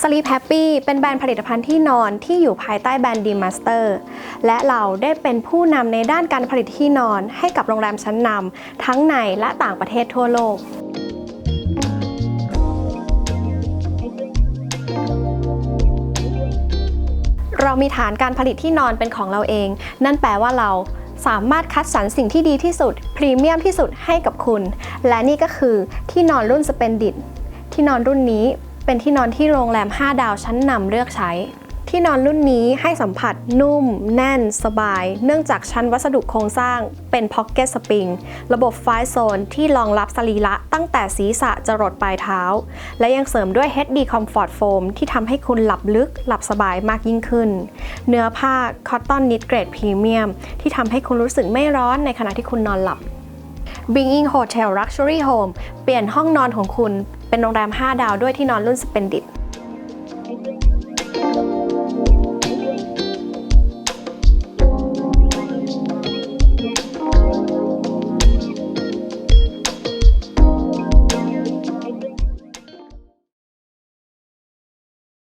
Sleep Happy เป็นแบรนด์ผลิตภัณฑ์ที่นอนที่อยู่ภายใต้แบรนด์ d m a s t e r และเราได้เป็นผู้นำในด้านการผลิตที่นอนให้กับโรงแรมชั้นนำทั้งในและต่างประเทศทั่วโลกเรามีฐานการผลิตที่นอนเป็นของเราเอง นั่นแปลว่าเราสามารถคัดสรรสิ่งที่ดีที่สุด พรีเมียมที่สุดให้กับคุณ และนี่ก็คือที่นอนรุ่น Splendid ที่นอนรุ่นนี้ เป็นที่นอนที่โรงแรม 5 ดาวชั้นนำเลือกใช้ ที่นอนรุ่นนี้ให้สัมผัสนุ่ม แน่น สบาย เนื่องจากชั้นวัสดุโครงสร้างเป็น Pocket Spring ระบบไฟโซนที่รองรับสรีระตั้งแต่ศีรษะจรดปลายเท้า และยังเสริมด้วย HD Comfort Foam ที่ทำให้คุณหลับลึก หลับสบายมากยิ่งขึ้น เนื้อผ้า Cotton Knit Grade Premium ที่ทำให้คุณรู้สึกไม่ร้อนในขณะที่คุณนอนหลับ Binging Hotel Luxury Home เปลี่ยนห้องนอนของคุณ เป็นโรงแรม 5 ดาวด้วยที่นอนรุ่นสเปนดิต